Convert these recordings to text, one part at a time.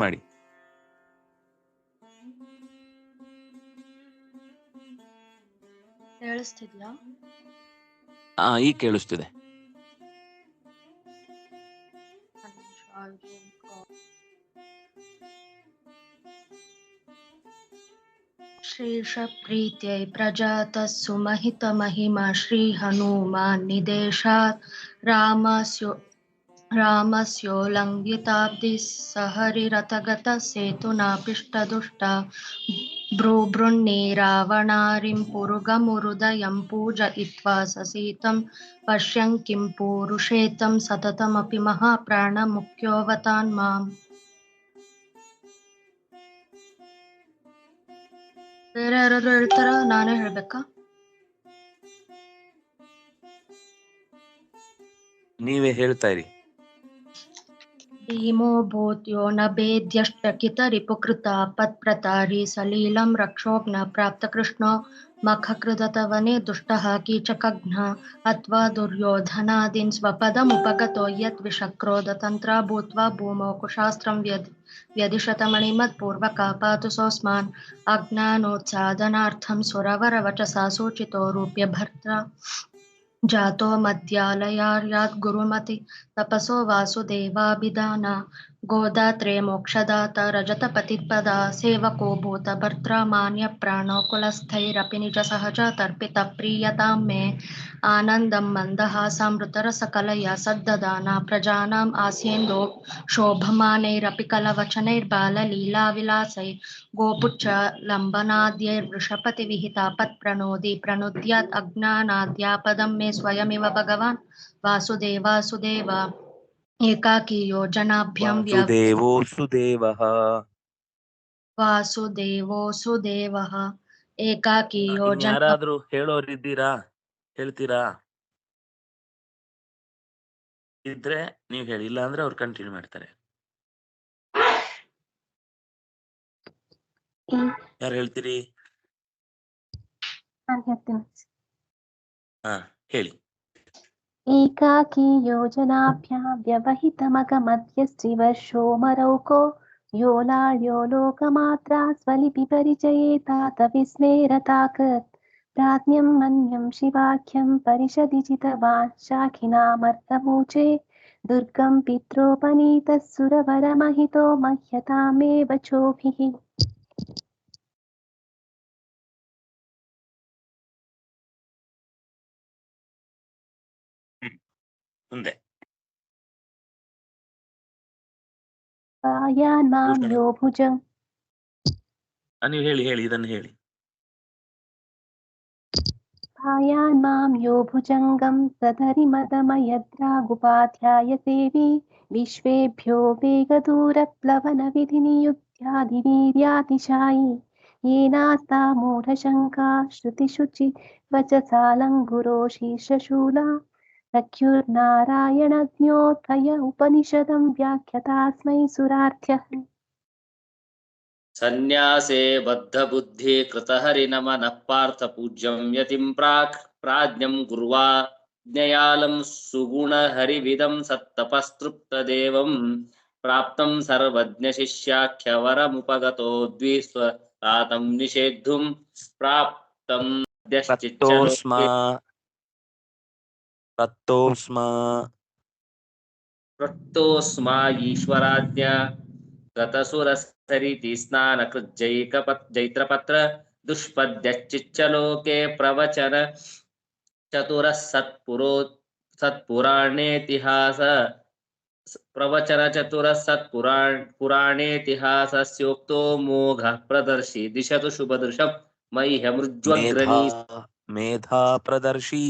ಮಾಡಿ. ಆ ಈ ಕೇಳಿಸ್ತಿದೆ. ಶ್ರೀಷ ಪ್ರೀತ್ಯೈ ಪ್ರಜಾತ ಸುಮಹಿತ ಮಹಿಮಾ ಶ್ರೀ ಹನುಮಾನ್ ನಿದೇಶಾತ್. ರಾಮ रामस्योल्लङ्घिताब्धिः सहरिरथगतः सेतुनापिष्टदुष्टा भ्रूभृन्ने रावणारिं पुरुगमुरुदयं पूजयित्वा ससीतं पश्यन् किं पूरुषेतं सततमपि महाप्राणमुख्योऽवतान् माम् ಬೇರೆ ಯಾರಾದ್ರೂ ಹೇಳ್ತಾರ ನಾನೇ ಹೇಳ್ಬೇಕಾ ನೀವೇ ಹೇಳ್ತಾ ಇರಿ भीमो भूत्यो न भेद्यष्टकितरिपुकृता सलीलं रक्षोघ्न प्राप्तकृष्णो मखकृदतवने दुष्टः कीचकघ्न अथवा दुर्योधनादीन् स्वपदमुपगतो यद्विषक्रोधतन्त्रा भूत्वा भूमौ कुशास्त्रं व्यद् व्यदिशतमणिमत्पूर्वका पातु सोऽस्मान् अज्ञानोत्सादनार्थं सुरवरवचसा सूचितो रूप्यभर्त्रा। जातो मद्यालयार्यात् गुरुमति तपसो वासुदेवाभिधाना। गोदात्रे मोक्षदाता रजतपतिपदा सेवको भूतभर्त्रा मान्यप्राणो कुलस्थैरपि निजसहजा तर्पितप्रीयतां मे। आनन्दं मन्दहासामृतरसकलया सद्ददाना प्रजानाम् आस्येन्दो शोभमानैरपि कलवचनैर्बाललीलाविलासै। गोपुच्च लम्बनाद्यैर्वृषपतिविहिता पत्प्रणोदि प्रणुद्यात् अज्ञानाद्यापदं मे स्वयमिव भगवान्। वासुदेवासुदेव ಏಕಾಕಿಯೋ ಜನಾಭ್ಯಂ ವಾಸುದೇವೋ ಸುದೇವಃ ವಾಸುದೇವೋ ಸುದೇವಃ ಏಕಾಕಿಯೋ ಯೋಜನ ಯಾರಾದ್ರೂ ಹೇಳೋರಿದ್ದೀರಾ? ಹೇಳ್ತೀರಾ? ಇದ್ರೆ ನೀವ್ ಹೇಳಿ ಇಲ್ಲ ಅಂದ್ರೆ ಅವ್ರು ಕಂಟಿನ್ಯೂ ಮಾಡ್ತಾರೆ. ಯಾರು ಹೇಳ್ತೀರಿ? ಹಾ ಹೇಳಿ. एकाकी योजनाभ्यां व्यवहितमगमध्यस्त्रिवर्षो मरौको योलाळ्यो लोकमात्रा स्वलिपिपरिचये तात विस्मेरताकृत् प्राज्ञं मन्यं शिवाख्यं परिषदि चितवान् शाखिनामर्थमूचे, दुर्गं पित्रोपनीतः सुरवरमहितो मह्यतामेव चोभिः ಮುಂದೆ पायान् मां भूषण। यो भुजं ಆ, ನೀವು ಹೇಳಿ ಹೇಳಿ ಇದನ್ನು ಹೇಳಿ भायान् मां यो भुजङ्गं तदरिमदमयद्रागुपाध्याय सेवी विश्वेभ्यो वेगदूरप्लवनविधिनियुद्ध्यादिवीर्यातिशायि येनास्ता मूढशङ्का श्रुतिशुचि वचसालङ्गुरो शीर्षशूला रख्युर्नारायणज्ञोत्थय उपनिषदं व्याख्यतास्मै सुरार्थ्यः सन्न्यासे बद्धबुद्धि कृतहरिनमनः पार्थपूज्यं यतिं प्राक् प्राज्ञं कुर्वा ज्ञयालं सुगुणहरिविदं सत्तपस्तृप्तदेवं प्राप्तं सर्वज्ञशिष्याख्यवरमुपगतो द्विस्वतातं निषेद्धुं प्राप्तं रक्तोस्मा रक्तोस्मा ईश्वराज्ञा गतसुरसरिति स्नानकृज्जैत्रपत्र दुष्पद्यश्चिच्चलोके प्रवचन चतुर सत्पुरो सत्पुराणेतिहास। प्रवचनचतुरः सत्पुराण पुराणेतिहासस्योक्तो मोघः प्रदर्शी दिशतु शुभदृशं मह्यमृज्वग्रणी। मेधा प्रदर्शी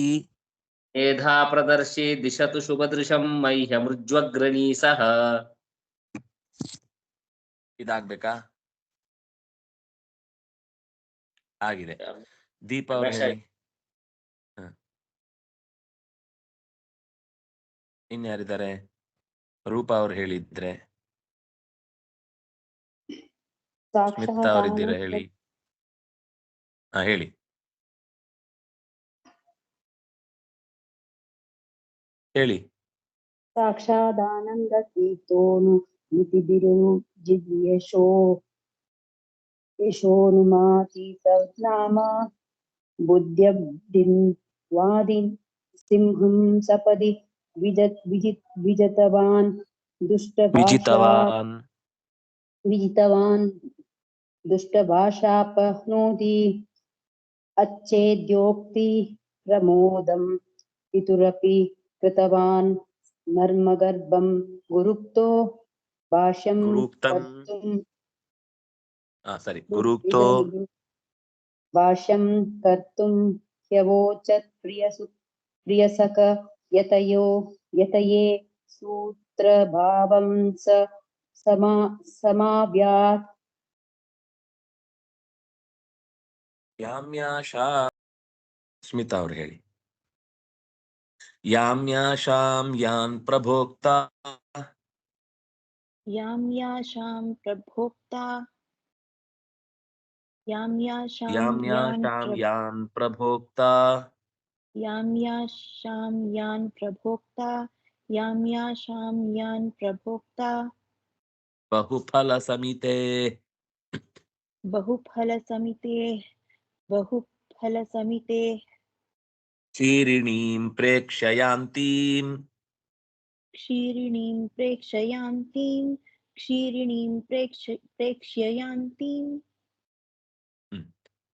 मेधा प्रदर्शि दिशतु शुभदृशं मह्यमृज्वग्रणी सह ಇದಾಗ್ಬೇಕಾ ಆಗಿದೆ ದೀಪ ಅವ್ರು ರಮೇಶ. ಹೇಳಿ ಹ. ಇನ್ಯಾರಿದ್ದಾರೆ ರೂಪಾ ಅವ್ರು ಹೇಳಿದ್ರೆ ಸ್ಮಿತಾ ಅವರಿದ್ದೀರಾ ಹೇಳಿ ಹಾ ಹೇಳಿ ಹೇಳಿ ಸಾಕ್ಷಾದಾನಂದ ತೀರ್ಥೋನು मितिभिरुजिद्यशो यशोनुमातीतनाम बुद्ध्यब्धिं वादिन् सिंहं सपदि विजत् विजित् विजतवान् दुष्टभाषा ವಿಜಿತವಾನ್ विजितवान् दुष्टभाषापनोति अच्छेद्योक्ति प्रमोदं पितुरपि कृतवान् मर्मगर्भं गुरुक्तो भाष्यं ಗುರುಕ್ತಂ कर्तुं ಆ ಸರಿ ಗುರುಕ್ತೋ भाष्यं कर्तुं ह्यवोचत् प्रियसु प्रियसख यतयो यतये सूत्रभावं स समा समाव्यात् ಯಾಮ್ಯಾಶಾ ಸ್ಮಿತಾ ಅವ್ರು ಹೇಳಿ यां याशां प्रभोक्ता। यां याशां प्रभोक्ता। यां याशां यां याशां यान् प्रभोक्ता। यां याशां प्रभोक्ता। यां याशां यान् प्रभोक्ता। बहुफलसमिते। बहुफलसमिते। बहुफलसमिते। ಚೀರಿಣೀಂ ಪ್ರೇಕ್ಷಯಾಂತೀಂ क्षीरिणीं प्रेक्षयान्तीं क्षीरिणीं प्रेक्ष प्रेक्ष्ययान्तीं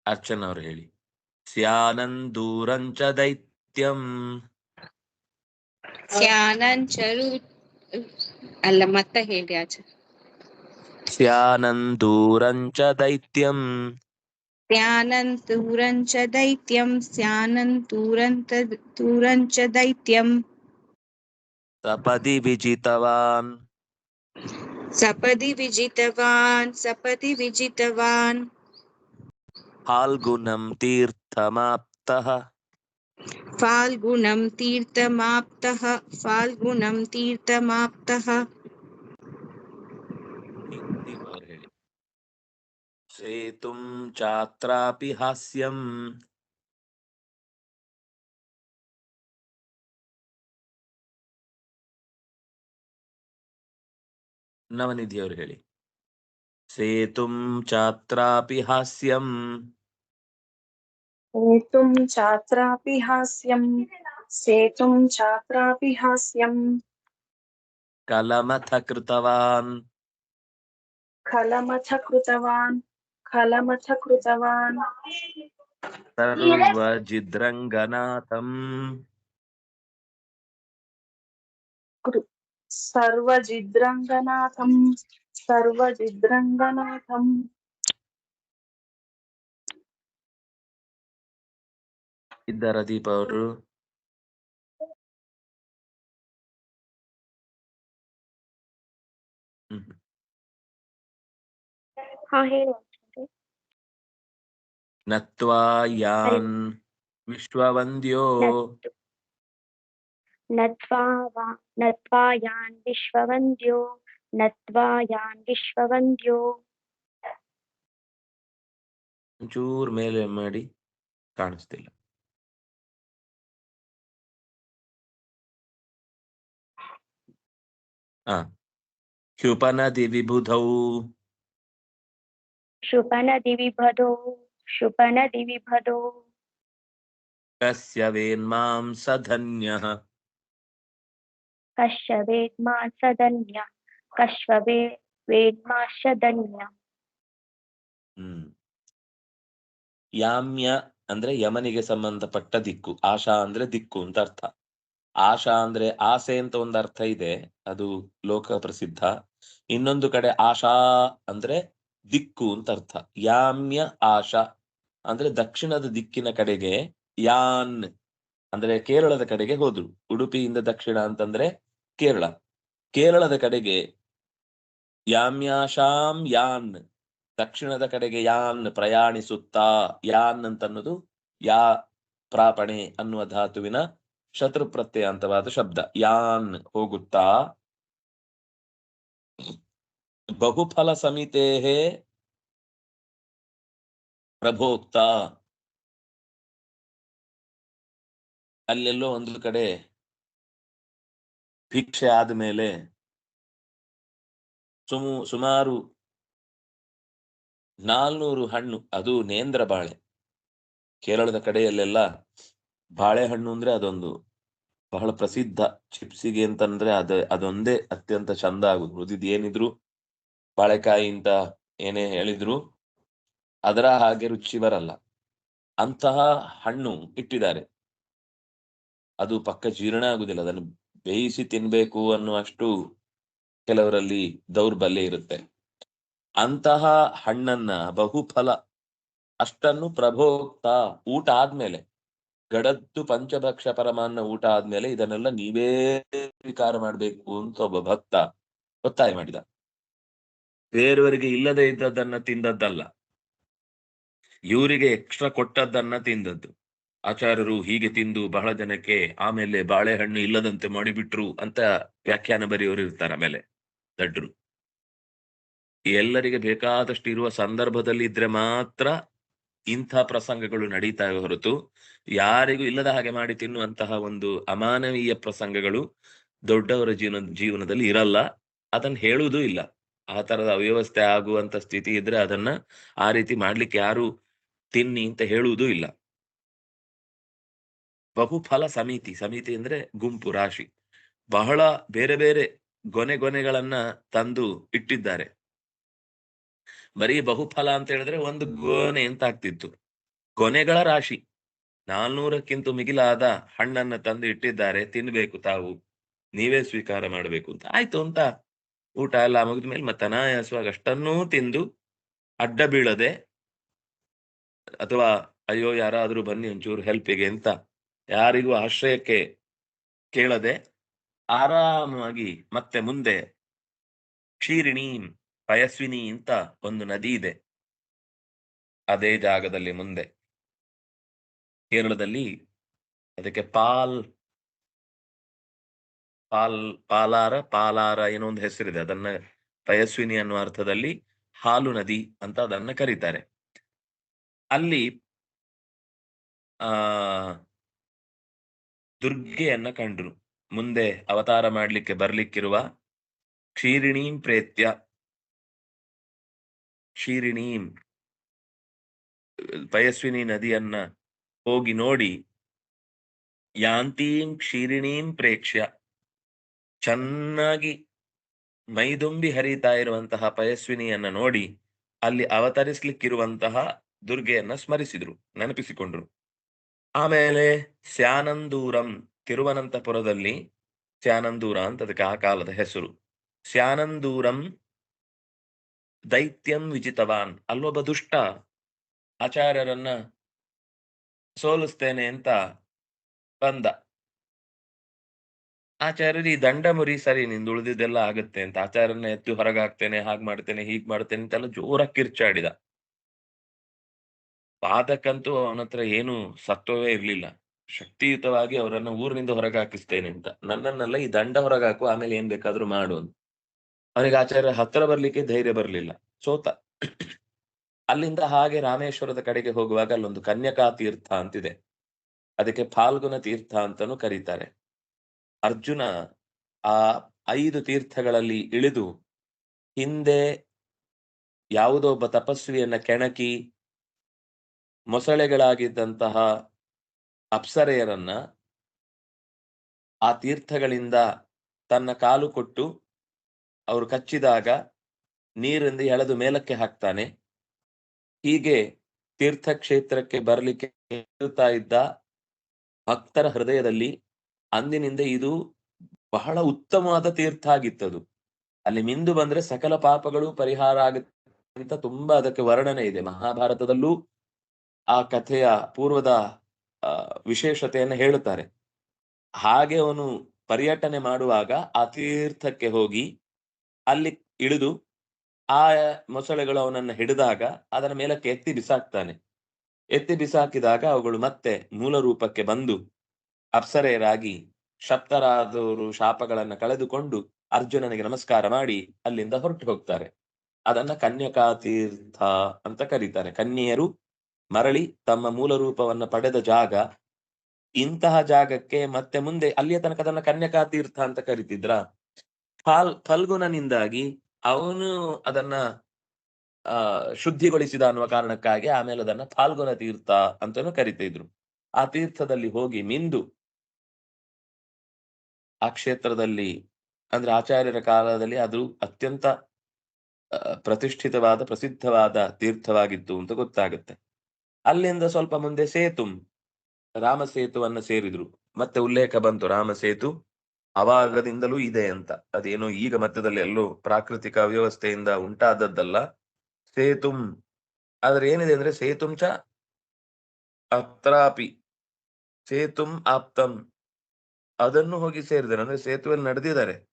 ಅರ್ಚನಾ ಅವ್ರು ಹೇಳಿ ಸ್ಯಾನಂದೂರಂಚ ದೈತ್ಯಂ ಸ್ಯಾನಂಚರು ಅಲ್ಲ ಮತ್ತೆ ಹೇಳಿ ಆಚೆ ಸ್ಯಾನಂದೂರಂಚ ದೈತ್ಯಂ ಸ್ಯಾನಂತೂರಂಚ ದೈತ್ಯಂ ಸ್ಯಾನಂತೂರಂತ ತೂರಂಚ ದೈತ್ಯಂ ಸಪದಿ ವಿಜಿತವಾನ್ ಸಪದಿ ವಿಜಿತವಾನ್ ಸಪದಿ ವಿಜಿತವಾನ್ ಫಾಲ್ಗುಣಂ ತೀರ್ಥಮಾಪ್ತಃ ಫಾಲ್ಗುಣಂ ತೀರ್ಥಮಾಪ್ತಃ ಫಾಲ್ಗುಣಂ ತೀರ್ಥಮಾಪ್ತಃ ಸೇತುಂ ಚಾತ್ರಾಪಿ ಹಾಸ್ಯಂ ನವನಿಧಿ ಅವರು ಹೇಳಿ ಸೇತುಂ ಚಾತ್ರಾಪಿ ಹಾಸ್ಯಂ सेतुं छात्रापि हास्यं सेतुं छात्रापि हास्यं ಕಲಮಥ ಕೃತವಾನ್ खलमथ कृतवान् కలమచ కృతవాన్ సర్వజిద్రంగనాథం సర్వజిద్రంగనాథం. సర్వజిద్రంగనాథం ఇద్దరు దీపవరు హా హేలో ಹಾ यान् विश्ववन्द्यो। ಯಾನ್ ವಿಶ್ವವಂದ್ಯೋ ನತ್- ನತ್ವಾ ವಾ- ನತ್ವಾ ಯಾನ್ ವಿಶ್ವವಂದ್ಯೋ ಒಂಚೂರ್ ಮೇಲೆ ಮಾಡಿ ಕಾಣಿಸ್ತಿಲ್ಲ. ಹಾ ಹ್ಯುಪನದಿ ವಿಬುಧೌ. ಶುಭನದಿ ವಿಭದೋ ವೇದ್ಮಾ ಸದನ್ಯ ಕಶ್ವ ವೇ ವೇದ್ಮಾ ಶದನ್ಯ ಹ್ಮ್ ಯಾಮ್ಯ ಅಂದ್ರೆ ಯಮನಿಗೆ ಸಂಬಂಧಪಟ್ಟ ದಿಕ್ಕು ಆಶಾ ಅಂದ್ರೆ ದಿಕ್ಕು ಅಂತ ಅರ್ಥ. ಆಶಾ ಅಂದ್ರೆ ಆಸೆ ಅಂತ ಒಂದು ಅರ್ಥ ಇದೆ ಅದು ಲೋಕ ಪ್ರಸಿದ್ಧ. ಇನ್ನೊಂದು ಕಡೆ ಆಶಾ ಅಂದ್ರೆ ದಿಕ್ಕು ಅಂತ ಅರ್ಥ. ಯಾಮ್ಯ ಆಶಾ. ಅಂದ್ರೆ ದಕ್ಷಿಣದ ದಿಕ್ಕಿನ ಕಡೆಗೆ ಯಾನ್, ಅಂದ್ರೆ ಕೇರಳದ ಕಡೆಗೆ ಹೋದ್ರು. ಉಡುಪಿಯಿಂದ ದಕ್ಷಿಣ ಅಂತಂದ್ರೆ ಕೇರಳ. ಕೇರಳದ ಕಡೆಗೆ ಯಾಮ್ಯಾಶಾಂ ಯಾನ್, ದಕ್ಷಿಣದ ಕಡೆಗೆ ಯಾನ್ ಪ್ರಯಾಣಿಸುತ್ತಾ ಯಾನ್ ಅಂತ ಅನ್ನೋದು ಯಾ ಪ್ರಾಪಣೆ ಅನ್ನುವ ಧಾತುವಿನ ಶತ್ರು ಪ್ರತ್ಯಯಾಂತವಾದ ಶಬ್ದ. ಯಾನ್ ಹೋಗುತ್ತಾ ಬಹುಫಲ ಸಮಿತೆ ಪ್ರಭೋಕ್ತ. ಅಲ್ಲೆಲ್ಲೋ ಒಂದು ಕಡೆ ಭಿಕ್ಷೆ ಆದ್ಮೇಲೆ ಸುಮು, ಸುಮಾರು ನಾಲ್ನೂರು ಹಣ್ಣು, ಅದು ನೇಂದ್ರ ಬಾಳೆ. ಕೇರಳದ ಕಡೆಯಲ್ಲೆಲ್ಲ ಬಾಳೆಹಣ್ಣು ಅಂದ್ರೆ ಅದೊಂದು ಬಹಳ ಪ್ರಸಿದ್ಧ ಚಿಪ್ಸಿಗೆ ಅಂತಂದ್ರೆ ಅದ, ಅದೊಂದೇ ಅತ್ಯಂತ ಚಂದ ಆಗುದು. ಉಳಿದಿದ್ ಏನಿದ್ರು, ಬಾಳೆಕಾಯಿ ಅಂತ ಏನೇ ಹೇಳಿದ್ರು ಅದರ ಹಾಗೆ ರುಚಿ ಬರಲ್ಲ ಅಂತಹ ಹಣ್ಣು ಇಟ್ಟಿದ್ದಾರೆ. ಅದು ಪಕ್ಕ ಜೀರ್ಣ ಆಗುದಿಲ್ಲ ಅದನ್ನು ಬೇಯಿಸಿ ತಿನ್ಬೇಕು ಅನ್ನುವಷ್ಟು ಕೆಲವರಲ್ಲಿ ದೌರ್ಬಲ್ಯ ಇರುತ್ತೆ. ಅಂತಹ ಹಣ್ಣನ್ನ ಬಹುಫಲ, ಅಷ್ಟನ್ನು ಪ್ರಭೋಕ್ತ ಊಟ ಆದ್ಮೇಲೆ, ಗಡದ್ದು ಪಂಚಭಕ್ಷ ಪರಮಾನ್ನ ಊಟ ಆದ್ಮೇಲೆ ಇದನ್ನೆಲ್ಲ ನೀವೇ ಸ್ವೀಕಾರ ಮಾಡ್ಬೇಕು ಅಂತ ಒಬ್ಬ ಭಕ್ತ ಒತ್ತಾಯ ಮಾಡಿದ. ಬೇರೆಯವರಿಗೆ ಇಲ್ಲದೆ ಇದ್ದದ್ದನ್ನ ತಿಂದದ್ದಲ್ಲ. ಇವರಿಗೆ ಎಕ್ಸ್ಟ್ರಾ ಕೊಟ್ಟದ್ದನ್ನ ತಿಂದದ್ದು. ಆಚಾರ್ಯರು ಹೀಗೆ ತಿಂದು ಬಹಳ ಜನಕ್ಕೆ ಆಮೇಲೆ ಬಾಳೆಹಣ್ಣು ಇಲ್ಲದಂತೆ ಮಾಡಿಬಿಟ್ರು ಅಂತ ವ್ಯಾಖ್ಯಾನ ಬರೆಯೋರು ಇರ್ತಾರೆ ಆಮೇಲೆ ದಡ್ರು. ಎಲ್ಲರಿಗೆ ಬೇಕಾದಷ್ಟು ಇರುವ ಸಂದರ್ಭದಲ್ಲಿ ಇದ್ರೆ ಮಾತ್ರ ಇಂಥ ಪ್ರಸಂಗಗಳು ನಡೀತಾ ಹೊರತು ಯಾರಿಗೂ ಇಲ್ಲದ ಹಾಗೆ ಮಾಡಿ ತಿನ್ನುವಂತಹ ಒಂದು ಅಮಾನವೀಯ ಪ್ರಸಂಗಗಳು ದೊಡ್ಡವರ ಜೀವನ, ಜೀವನದಲ್ಲಿ ಇರಲ್ಲ. ಅದನ್ನ ಹೇಳುವುದೂ ಇಲ್ಲ. ಆ ತರದ ಅವ್ಯವಸ್ಥೆ ಆಗುವಂತ ಸ್ಥಿತಿ ಇದ್ರೆ ಅದನ್ನ ಆ ರೀತಿ ಮಾಡ್ಲಿಕ್ಕೆ ಯಾರು ತಿನ್ನಿ ಅಂತ ಹೇಳುವುದೂ ಇಲ್ಲ. ಬಹುಫಲ ಸಮಿತಿ ಸಮಿತಿ ಅಂದ್ರೆ ಗುಂಪು, ರಾಶಿ. ಬಹಳ ಬೇರೆ ಬೇರೆ ಗೊನೆ ಗೊನೆಗಳನ್ನ ತಂದು ಇಟ್ಟಿದ್ದಾರೆ. ಬರೀ ಬಹುಫಲ ಅಂತ ಹೇಳಿದ್ರೆ ಒಂದು ಗೊನೆ ಅಂತ ಆಗ್ತಿತ್ತು. ಗೊನೆಗಳ ರಾಶಿ. ನಾಲ್ನೂರಕ್ಕಿಂತ ಮಿಗಿಲಾದ ಹಣ್ಣನ್ನ ತಂದು ಇಟ್ಟಿದ್ದಾರೆ, ತಿನ್ಬೇಕು ತಾವು. ನೀವೇ ಸ್ವೀಕಾರ ಮಾಡಬೇಕು ಅಂತ. ಆಯ್ತು ಅಂತ. ಊಟ ಎಲ್ಲ ಮುಗಿದ್ಮೇಲೆ ಮತ್ತೆ ಅನಾಯಾಸವಾಗಿ ಅಷ್ಟನ್ನೂ ತಿಂದು ಅಡ್ಡ ಬೀಳದೆ ಅಥವಾ ಅಯ್ಯೋ ಯಾರಾದ್ರೂ ಬನ್ನಿ ಒಂಚೂರು ಹೆಲ್ಪಿಗೆ ಅಂತ ಯಾರಿಗೂ ಆಶ್ರಯಕ್ಕೆ ಕೇಳದೆ ಆರಾಮವಾಗಿ ಮತ್ತೆ ಮುಂದೆ ಕ್ಷೀರಿಣಿ, ಪಯಸ್ವಿನಿ ಅಂತ ಒಂದು ನದಿ ಇದೆ. ಅದೇ ಜಾಗದಲ್ಲಿ ಮುಂದೆ. ಕೇರಳದಲ್ಲಿ ಅದಕ್ಕೆ ಪಾಲ್ ಪಾಲ್ ಪಾಲಾರ ಪಾಲಾರ ಏನೋ ಒಂದು ಹೆಸರಿದೆ. ಅದನ್ನ ಪಯಸ್ವಿನಿ ಅನ್ನುವ ಅರ್ಥದಲ್ಲಿ ಹಾಲು ನದಿ ಅಂತ ಅದನ್ನ ಕರೀತಾರೆ. ಅಲ್ಲಿ, ಆ, ದುರ್ಗೆಯನ್ನ ಕಂಡ್ರು. ಮುಂದೆ ಅವತಾರ ಮಾಡ್ಲಿಕ್ಕೆ ಬರ್ಲಿಕ್ಕಿರುವ ಕ್ಷೀರಿಣೀಂ ಪ್ರೇತ್ಯ. ಕ್ಷೀರಿಣೀಂ, ಪಯಸ್ವಿನಿ ನದಿಯನ್ನ ಹೋಗಿ ನೋಡಿ, ಯಾಂತೀಂ ಕ್ಷೀರಿಣೀಂ ಪ್ರೇಕ್ಷ್ಯ. ಚೆನ್ನಾಗಿ ಮೈದುಂಬಿ ಹರಿತಾ ಇರುವಂತಹ ಪಯಸ್ವಿನಿಯನ್ನ ನೋಡಿ, ಅಲ್ಲಿ ಅವತರಿಸ್ಲಿಕ್ಕಿರುವಂತಹ ದುರ್ಗೆಯನ್ನ ಸ್ಮರಿಸಿದ್ರು, ನೆನಪಿಸಿಕೊಂಡ್ರು. ಆಮೇಲೆ ಸ್ಯಾನಂದೂರಂ ತಿರುವನಂತಪುರದಲ್ಲಿ ಸ್ಯಾನಂದೂರ ಅಂತ ಅದಕ್ಕೆ ಆ ಕಾಲದ ಹೆಸರು. ಸ್ಯಾನಂದೂರಂ ದೈತ್ಯಂ ವಿಜಿತವಾನ್, ಅಲ್ಲೊಬ್ಬ ದುಷ್ಟ ಆಚಾರ್ಯರನ್ನ ಸೋಲಿಸ್ತೇನೆ ಅಂತ ಬಂದ. ಆಚಾರ್ಯರು ಈ ದಂಡ ಮುರಿ ಸರಿ ನಿಂದು ಉಳಿದಿದ್ದೆಲ್ಲ ಆಗುತ್ತೆ ಅಂತ ಆಚಾರ್ಯನ ಎತ್ತಿ ಹೊರಗಾಗ್ತೇನೆ ಹಾಗ್ ಮಾಡ್ತೇನೆ ಹೀಗ್ ಮಾಡ್ತೇನೆ ಅಂತೆಲ್ಲ ಜೋರಾಗಿ ಕಿರ್ಚಾಡಿದ. ಪಾದಕ್ಕಂತೂ ಅವನ ಹತ್ರ ಏನು ಸತ್ವವೇ ಇರ್ಲಿಲ್ಲ. ಶಕ್ತಿಯುತವಾಗಿ ಅವರನ್ನ ಊರಿನಿಂದ ಹೊರಗೆ ಹಾಕಿಸ್ತೇನೆ ಅಂತ. ನನ್ನನ್ನೆಲ್ಲ ಈ ದಂಡ ಹೊರಗೆ ಹಾಕು ಆಮೇಲೆ ಏನ್ ಬೇಕಾದ್ರೂ ಮಾಡು ಅಂತ. ಅವನಿಗೆ ಆಚಾರ್ಯ ಹತ್ರ ಬರ್ಲಿಕ್ಕೆ ಧೈರ್ಯ ಬರ್ಲಿಲ್ಲ. ಸೋತ. ಅಲ್ಲಿಂದ ಹಾಗೆ ರಾಮೇಶ್ವರದ ಕಡೆಗೆ ಹೋಗುವಾಗ ಅಲ್ಲೊಂದು ಕನ್ಯಕಾ ತೀರ್ಥ ಅಂತಿದೆ. ಅದಕ್ಕೆ ಫಾಲ್ಗುನ ತೀರ್ಥ ಅಂತಾನೂ ಕರೀತಾರೆ. ಅರ್ಜುನ ಆ ಐದು ತೀರ್ಥಗಳಲ್ಲಿ ಇಳಿದು ಹಿಂದೆ ಯಾವುದೋ ಒಬ್ಬ ತಪಸ್ವಿಯನ್ನ ಕೆಣಕಿ ಮೊಸಳೆಗಳಾಗಿದ್ದಂತಹ ಅಪ್ಸರೆಯರನ್ನ ಆ ತೀರ್ಥಗಳಿಂದ ತನ್ನ ಕಾಲು ಕೊಟ್ಟು ಅವರು ಕಚ್ಚಿದಾಗ ನೀರಿಂದ ಎಳೆದು ಮೇಲಕ್ಕೆ ಹಾಕ್ತಾನೆ. ಹೀಗೆ ತೀರ್ಥಕ್ಷೇತ್ರಕ್ಕೆ ಬರಲಿಕ್ಕೆ ಹೇಳ್ತಾ ಇದ್ದ ಭಕ್ತರ ಹೃದಯದಲ್ಲಿ ಅಂದಿನಿಂದ ಇದು ಬಹಳ ಉತ್ತಮವಾದ ತೀರ್ಥ ಆಗಿತ್ತದು. ಅಲ್ಲಿ ಮಿಂದು ಬಂದ್ರೆ ಸಕಲ ಪಾಪಗಳು ಪರಿಹಾರ ಆಗುತ್ತೆ ಅಂತ ತುಂಬಾ ಅದಕ್ಕೆ ವರ್ಣನೆ ಇದೆ. ಮಹಾಭಾರತದಲ್ಲೂ ಆ ಕಥೆಯ ಪೂರ್ವದ ವಿಶೇಷತೆಯನ್ನು ಹೇಳುತ್ತಾರೆ. ಹಾಗೆ ಅವನು ಪರ್ಯಟನೆ ಮಾಡುವಾಗ ಆ ತೀರ್ಥಕ್ಕೆ ಹೋಗಿ ಅಲ್ಲಿ ಇಳಿದು ಆ ಮೊಸಳೆಗಳು ಅವನನ್ನು ಹಿಡಿದಾಗ ಅದರ ಮೇಲಕ್ಕೆ ಎತ್ತಿ ಬಿಸಾಕ್ತಾನೆ. ಎತ್ತಿ ಬಿಸಾಕಿದಾಗ ಅವುಗಳು ಮತ್ತೆ ಮೂಲ ರೂಪಕ್ಕೆ ಬಂದು ಅಪ್ಸರೆಯರಾಗಿ ಶಪ್ತರಾದವರು ಶಾಪಗಳನ್ನು ಕಳೆದುಕೊಂಡು ಅರ್ಜುನನಿಗೆ ನಮಸ್ಕಾರ ಮಾಡಿ ಅಲ್ಲಿಂದ ಹೊರಟು ಹೋಗ್ತಾರೆ. ಅದನ್ನ ಕನ್ಯಕಾ ತೀರ್ಥ ಅಂತ ಕರೀತಾರೆ. ಕನ್ಯೆಯರು ಮರಳಿ ತಮ್ಮ ಮೂಲ ರೂಪವನ್ನು ಪಡೆದ ಜಾಗ ಇಂತಹ ಜಾಗಕ್ಕೆ ಮತ್ತೆ ಮುಂದೆ ಅಲ್ಲಿಯ ತನಕ ಅದನ್ನ ಕನ್ಯಕಾ ತೀರ್ಥ ಅಂತ ಕರಿತಿದ್ರ? ಫಾಲ್ ಫಲ್ಗುಣನಿಂದಾಗಿ ಅವನು ಅದನ್ನ, ಆ, ಶುದ್ಧಿಗೊಳಿಸಿದ ಅನ್ನುವ ಕಾರಣಕ್ಕಾಗಿ ಆಮೇಲೆ ಅದನ್ನ ಫಾಲ್ಗುಣ ತೀರ್ಥ ಅಂತಾನು ಕರಿತಿದ್ರು ಆ ತೀರ್ಥದಲ್ಲಿ ಹೋಗಿ ಮಿಂದು ಆ ಕ್ಷೇತ್ರದಲ್ಲಿ ಅಂದ್ರೆ ಆಚಾರ್ಯರ ಕಾಲದಲ್ಲಿ ಅದು ಅತ್ಯಂತ ಪ್ರತಿಷ್ಠಿತವಾದ, ಪ್ರಸಿದ್ಧವಾದ ತೀರ್ಥವಾಗಿತ್ತು ಅಂತ ಗೊತ್ತಾಗುತ್ತೆ. ಅಲ್ಲಿಂದ ಸ್ವಲ್ಪ ಮುಂದೆ ಸೇತುಂ. ರಾಮ ಸೇತುವನ್ನ ಸೇರಿದ್ರು. ಮತ್ತೆ ಉಲ್ಲೇಖ ಬಂತು. ರಾಮ ಸೇತು ಅವಾಗದಿಂದಲೂ ಇದೆ ಅಂತ. ಅದೇನೋ ಈಗ ಮಧ್ಯದಲ್ಲಿ ಎಲ್ಲೋ ಪ್ರಾಕೃತಿಕ ವ್ಯವಸ್ಥೆಯಿಂದ ಉಂಟಾದದ್ದಲ್ಲ. ಸೇತುಂ. ಆದ್ರೆ ಏನಿದೆ ಅಂದ್ರೆ ಸೇತುಂ ಚ ಅತ್ರಾಪಿ ಸೇತುಂ ಆಪ್ತಂ. ಅದನ್ನು ಹೋಗಿ ಸೇರಿದ್ದಾರೆ. ಅಂದ್ರೆ ಸೇತುವೆಯಲ್ಲಿ ನಡೆದಿದ್ದಾರೆ.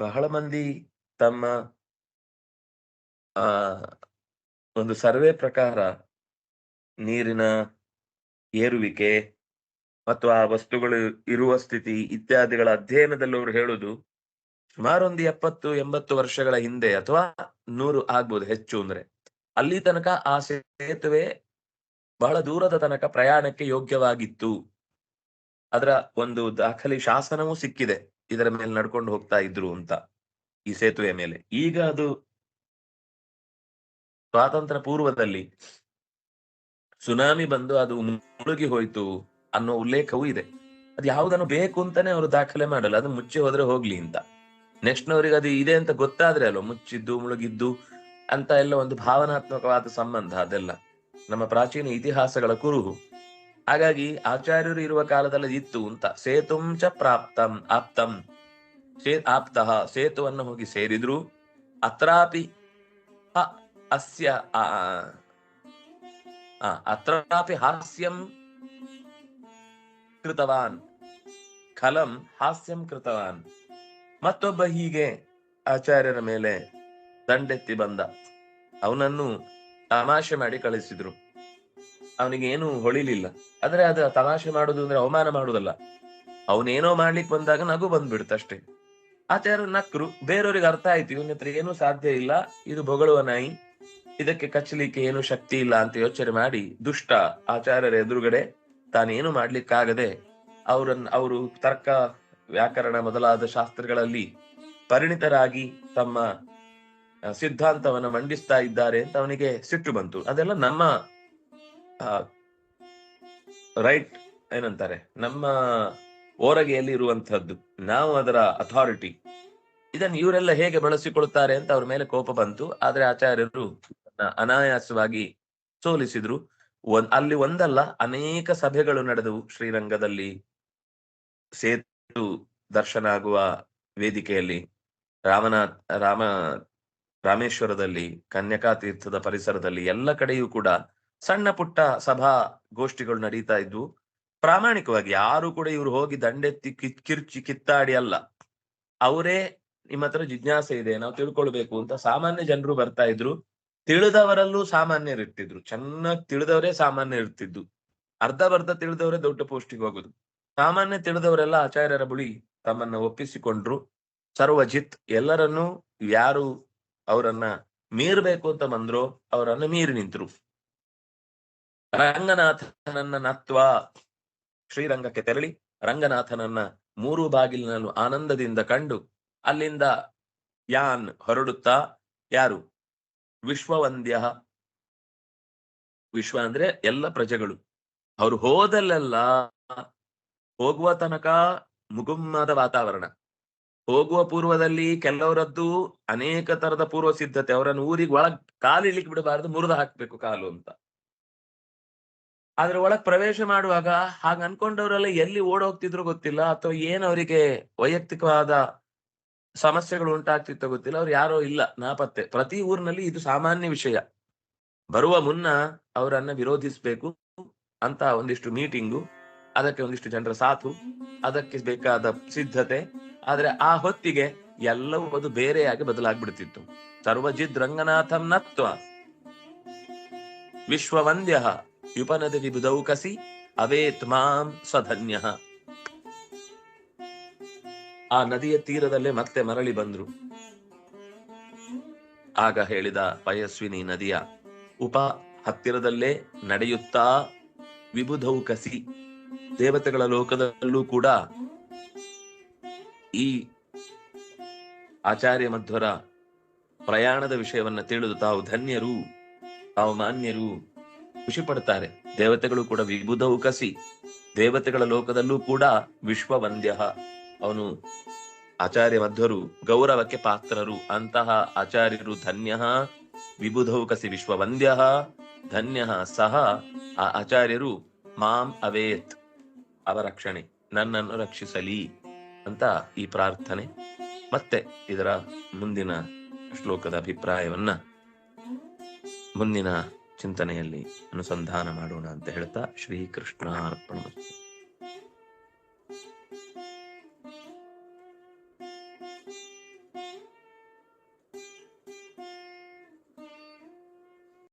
ಬಹಳ ಮಂದಿ ತಮ್ಮ ಆ, ಒಂದು ಸರ್ವೆ ಪ್ರಕಾರ ನೀರಿನ ಏರುವಿಕೆ ಮತ್ತು ಆ ವಸ್ತುಗಳು ಇರುವ ಸ್ಥಿತಿ ಇತ್ಯಾದಿಗಳ ಅಧ್ಯಯನದಲ್ಲಿ ಅವರು ಹೇಳುದು ಸುಮಾರು ಒಂದು ಎಪ್ಪತ್ತು, ಎಂಬತ್ತು ವರ್ಷಗಳ ಹಿಂದೆ ಅಥವಾ ನೂರು ಆಗ್ಬೋದು ಹೆಚ್ಚು ಅಂದ್ರೆ. ಅಲ್ಲಿ ತನಕ ಆ ಸೇತುವೆ ಬಹಳ ದೂರದ ತನಕ ಪ್ರಯಾಣಕ್ಕೆ ಯೋಗ್ಯವಾಗಿತ್ತು. ಅದರ ಒಂದು ದಾಖಲೆ ಶಾಸನವೂ ಸಿಕ್ಕಿದೆ. ಇದರ ಮೇಲೆ ನಡ್ಕೊಂಡು ಹೋಗ್ತಾ ಇದ್ರು ಅಂತ ಈ ಸೇತುವೆ ಮೇಲೆ. ಈಗ ಅದು ಸ್ವಾತಂತ್ರ್ಯ ಪೂರ್ವದಲ್ಲಿ ಸುನಾಮಿ ಬಂದು ಅದು ಮುಳುಗಿ ಹೋಯ್ತು ಅನ್ನೋ ಉಲ್ಲೇಖವೂ ಇದೆ. ಅದು ಯಾವುದನ್ನು ಬೇಕು ಅಂತಾನೆ ಅವರು ದಾಖಲೆ ಮಾಡಲ್ಲ. ಅದು ಮುಚ್ಚಿ ಹೋದ್ರೆ ಹೋಗ್ಲಿ ಅಂತ. ನೆಕ್ಸ್ಟ್ ನವರಿಗೆ ಅದು ಇದೆ ಅಂತ ಗೊತ್ತಾದ್ರೆ ಅಲ್ವ? ಮುಚ್ಚಿದ್ದು, ಮುಳುಗಿದ್ದು ಅಂತ ಎಲ್ಲ ಒಂದು ಭಾವನಾತ್ಮಕವಾದ ಸಂಬಂಧ ಅದೆಲ್ಲ. ನಮ್ಮ ಪ್ರಾಚೀನ ಇತಿಹಾಸಗಳ ಕುರುಹು. ಹಾಗಾಗಿ ಆಚಾರ್ಯರು ಇರುವ ಕಾಲದಲ್ಲಿ ಇತ್ತು ಅಂತ. ಸೇತುಂ ಚ ಪ್ರಾಪ್ತಂ, ಆಪ್ತಂ. ಸೇ, ಆಪ್ತಃ, ಸೇತುವನ್ನು ಹೋಗಿ ಸೇರಿದ್ರು. ಅತ್ರಾಪಿ ಅಸ್ಯ ಅತ್ರಾಪಿ ಹಾಸ್ಯಂ ಕೃತವಾನ್ ಖಲಂ ಹಾಸ್ಯಂ ಕೃತವಾನ್ ಮತ್ತೊಬ್ಬ ಹೀಗೆ ಆಚಾರ್ಯರ ಮೇಲೆ ದಂಡೆತ್ತಿ ಬಂದ. ಅವನನ್ನು ತಮಾಷೆ ಮಾಡಿ ಕಳಿಸಿದ್ರು. ಅವನಿಗೆ ಏನು ಹೊಳಿಲಿಲ್ಲ. ಆದ್ರೆ ಅದು ತಮಾಷೆ ಮಾಡುದು ಅಂದ್ರೆ ಅವಮಾನ ಮಾಡುದಲ್ಲ. ಅವನೇನೋ ಮಾಡ್ಲಿಕ್ಕೆ ಬಂದಾಗ ನಗು ಬಂದ್ಬಿಡುತ್ತಷ್ಟೇ ಆಚಾರ್ಯರು ನಕ್ರು ಬೇರೆಯವ್ರಿಗೆ ಅರ್ಥ ಆಯ್ತು, ಇವನ ಹತ್ರ ಏನೂ ಸಾಧ್ಯ ಇಲ್ಲ, ಇದು ಬೊಗಳುವ ನಾಯಿ. ಇದಕ್ಕೆ ಕಚ್ಚಲಿಕ್ಕೆ ಏನು ಶಕ್ತಿ ಇಲ್ಲ ಅಂತ ಯೋಚನೆ ಮಾಡಿ ದುಷ್ಟ ಆಚಾರ್ಯರ ಎದುರುಗಡೆ ತಾನೇನು ಮಾಡ್ಲಿಕ್ಕಾಗದೆ ಅವರನ್ನ ಅವರು ತರ್ಕ ವ್ಯಾಕರಣ ಮೊದಲಾದ ಶಾಸ್ತ್ರಗಳಲ್ಲಿ ಪರಿಣಿತರಾಗಿ ತಮ್ಮ ಸಿದ್ಧಾಂತವನ್ನು ಮಂಡಿಸ್ತಾ ಇದ್ದಾರೆ ಅಂತ ಅವನಿಗೆ ಸಿಟ್ಟು ಬಂತು. ಅದೆಲ್ಲ ನಮ್ಮ ರೈಟ್ ಏನಂತಾರೆ, ನಮ್ಮ ಓರಗೆಯಲ್ಲಿ ಇರುವಂತಹದ್ದು ನಾವು ಅದರ ಅಥಾರಿಟಿ ಇದನ್ನು ಇವರೆಲ್ಲ ಹೇಗೆ ಬಳಸಿಕೊಳ್ತಾರೆ ಅಂತ ಅವ್ರ ಮೇಲೆ ಕೋಪ ಬಂತು. ಆದ್ರೆ ಆಚಾರ್ಯರು ಅನಾಯಾಸವಾಗಿ ಸೋಲಿಸಿದ್ರು. ಒಂದ್ ಅಲ್ಲಿ ಒಂದಲ್ಲ, ಅನೇಕ ಸಭೆಗಳು ನಡೆದವು ಶ್ರೀರಂಗದಲ್ಲಿ. ಸೇತು ದರ್ಶನ ಆಗುವ ವೇದಿಕೆಯಲ್ಲಿ ರಾಮನಾಥ್ ರಾಮ, ರಾಮೇಶ್ವರದಲ್ಲಿ, ಕನ್ಯಕಾ ತೀರ್ಥದ ಪರಿಸರದಲ್ಲಿ, ಎಲ್ಲ ಕಡೆಯೂ ಕೂಡ ಸಣ್ಣ ಪುಟ್ಟ ಸಭಾ ಗೋಷ್ಠಿಗಳು ನಡೀತಾ ಇದ್ವು. ಪ್ರಾಮಾಣಿಕವಾಗಿ, ಯಾರು ಕೂಡ ಇವ್ರು ಹೋಗಿ ದಂಡೆತ್ತಿ ಕಿರ್ಚಿ ಕಿತ್ತಾಡಿ ಅಲ್ಲ. ಅವರೇ ನಿಮ್ಮ ಹತ್ರ ಜಿಜ್ಞಾಸೆ ಇದೆ, ನಾವು ತಿಳ್ಕೊಳ್ಬೇಕು ಅಂತ ಸಾಮಾನ್ಯ ಜನರು ಬರ್ತಾ ಇದ್ರು, ತಿಳಿದವರಲ್ಲೂ ಸಾಮಾನ್ಯರು ಇರ್ತಿದ್ರು. ಚೆನ್ನಾಗಿ ತಿಳಿದವರೇ ಸಾಮಾನ್ಯ ಇರ್ತಿದ್ದು. ಅರ್ಧ ಬರ್ಧ ತಿಳಿದವರೇ ದೊಡ್ಡ ಪೋಸ್ಟಿಗೆ ಹೋಗುದು. ಸಾಮಾನ್ಯ ತಿಳಿದವರೆಲ್ಲ ಆಚಾರ್ಯರ ಬಳಿ ತಮ್ಮನ್ನ ಒಪ್ಪಿಸಿಕೊಂಡ್ರು. ಸರ್ವಜಿತ್ ಎಲ್ಲರನ್ನೂ ಯಾರು ಅವರನ್ನ ಮೀರ್ಬೇಕು ಅಂತ ಬಂದ್ರು ಅವರನ್ನ ಮೀರಿ ನಿಂತರು. ರಂಗನಾಥನನ್ನ ನತ್ವ ಶ್ರೀರಂಗಕ್ಕೆ ತೆರಳಿ, ರಂಗನಾಥನನ್ನ ಮೂರು ಬಾಗಿಲಿನಲ್ಲೂ ಆನಂದದಿಂದ ಕಂಡು ಅಲ್ಲಿಂದ ಯಾನ್ ಹೊರಡುತ್ತಾ ಯಾರು? ವಿಶ್ವವಂದ್ಯ. ವಿಶ್ವ ಅಂದ್ರೆ ಎಲ್ಲ ಪ್ರಜೆಗಳು. ಅವ್ರು ಹೋದಲ್ಲೆಲ್ಲ ಹೋಗುವ ತನಕ ಮುಗುಮ್ಮದ ವಾತಾವರಣ. ಹೋಗುವ ಪೂರ್ವದಲ್ಲಿ ಕೆಲವರದ್ದು ಅನೇಕ ತರದ ಪೂರ್ವ ಸಿದ್ಧತೆ. ಅವರನ್ನು ಊರಿಗೆ ಒಳಗ್ ಕಾಲಿಡ್ಲಿಕ್ಕೆ ಬಿಡಬಾರದು, ಮುರಿದು ಹಾಕ್ಬೇಕು ಕಾಲು ಅಂತ. ಆದ್ರೆ ಒಳಗ್ ಪ್ರವೇಶ ಮಾಡುವಾಗ ಹಾಗ ಅನ್ಕೊಂಡವರೆಲ್ಲ ಎಲ್ಲಿ ಓಡೋಗ್ತಿದ್ರು ಗೊತ್ತಿಲ್ಲ, ಅಥವಾ ಏನ್ ಅವರಿಗೆ ವೈಯಕ್ತಿಕವಾದ ಸಮಸ್ಯೆಗಳು ಉಂಟಾಗ್ತಿತ್ತು ಗೊತ್ತಿಲ್ಲ. ಅವ್ರು ಯಾರೋ ಇಲ್ಲ. ನಾಪತ್ತೆ. ಪ್ರತಿ ಊರಿನಲ್ಲಿ ಇದು ಸಾಮಾನ್ಯ ವಿಷಯ. ಬರುವ ಮುನ್ನ ಅವರನ್ನ ವಿರೋಧಿಸಬೇಕು ಅಂತ ಒಂದಿಷ್ಟು ಮೀಟಿಂಗು, ಅದಕ್ಕೆ ಒಂದಿಷ್ಟು ಜನರ ಸಾಥು ಅದಕ್ಕೆ ಬೇಕಾದ ಸಿದ್ಧತೆ. ಆದ್ರೆ ಆ ಹೊತ್ತಿಗೆ ಎಲ್ಲವೂ ಅದು ಬೇರೆಯಾಗಿ ಬದಲಾಗ್ಬಿಡ್ತಿತ್ತು. ಸರ್ವಜಿದ್ ರಂಗನಾಥಂ ನತ್ವ. ವಿಶ್ವವಂದ್ಯ. ಯುಪನದಿ ವಿಬುಧೌಕಸಿ ಅವೇತ್ ಮಾಂ ಸಧನ್ಯ ಆ ನದಿಯ ತೀರದಲ್ಲೇ ಮತ್ತೆ ಮರಳಿ ಬಂದ್ರು. ಆಗ ಹೇಳಿದ ಪಯಸ್ವಿನಿ ನದಿಯ ಉಪ ಹತ್ತಿರದಲ್ಲೇ ನಡೆಯುತ್ತಾ ವಿಬುಧೌಕಸಿ ದೇವತೆಗಳ ಲೋಕದಲ್ಲೂ ಕೂಡ ಈ ಆಚಾರ್ಯ ಮಧ್ವರ ಪ್ರಯಾಣದ ವಿಷಯವನ್ನ ತಿಳಿದು ತಾವು ಧನ್ಯರು, ತಾವು ಮಾನ್ಯರು, ಖುಷಿ ಪಡ್ತಾರೆ. ದೇವತೆಗಳು ಕೂಡ ವಿಬುಧವು ಕಸಿ. ದೇವತೆಗಳ ಲೋಕದಲ್ಲೂ ಕೂಡ ವಿಶ್ವವಂದ್ಯ ಅವನು ಆಚಾರ್ಯ ಮಧ್ವರು ಗೌರವಕ್ಕೆ ಪಾತ್ರರು. ಅಂತಹ ಆಚಾರ್ಯರು ಧನ್ಯ, ವಿಬುಧೌ ಕಸಿ ವಿಶ್ವವಂದ್ಯ, ಧನ್ಯ ಸಹ ಆ ಆಚಾರ್ಯರು ಮಾಂ ಅವೇತ್ ಅವರಕ್ಷಣೆ ನನ್ನನ್ನು ರಕ್ಷಿಸಲಿ ಅಂತ ಈ ಪ್ರಾರ್ಥನೆ. ಮತ್ತೆ ಇದರ ಮುಂದಿನ ಶ್ಲೋಕದ ಅಭಿಪ್ರಾಯವನ್ನ ಮುಂದಿನ ಚಿಂತನೆಯಲ್ಲಿ ಅನುಸಂಧಾನ ಮಾಡೋಣ ಅಂತ ಹೇಳ್ತಾ ಶ್ರೀಕೃಷ್ಣ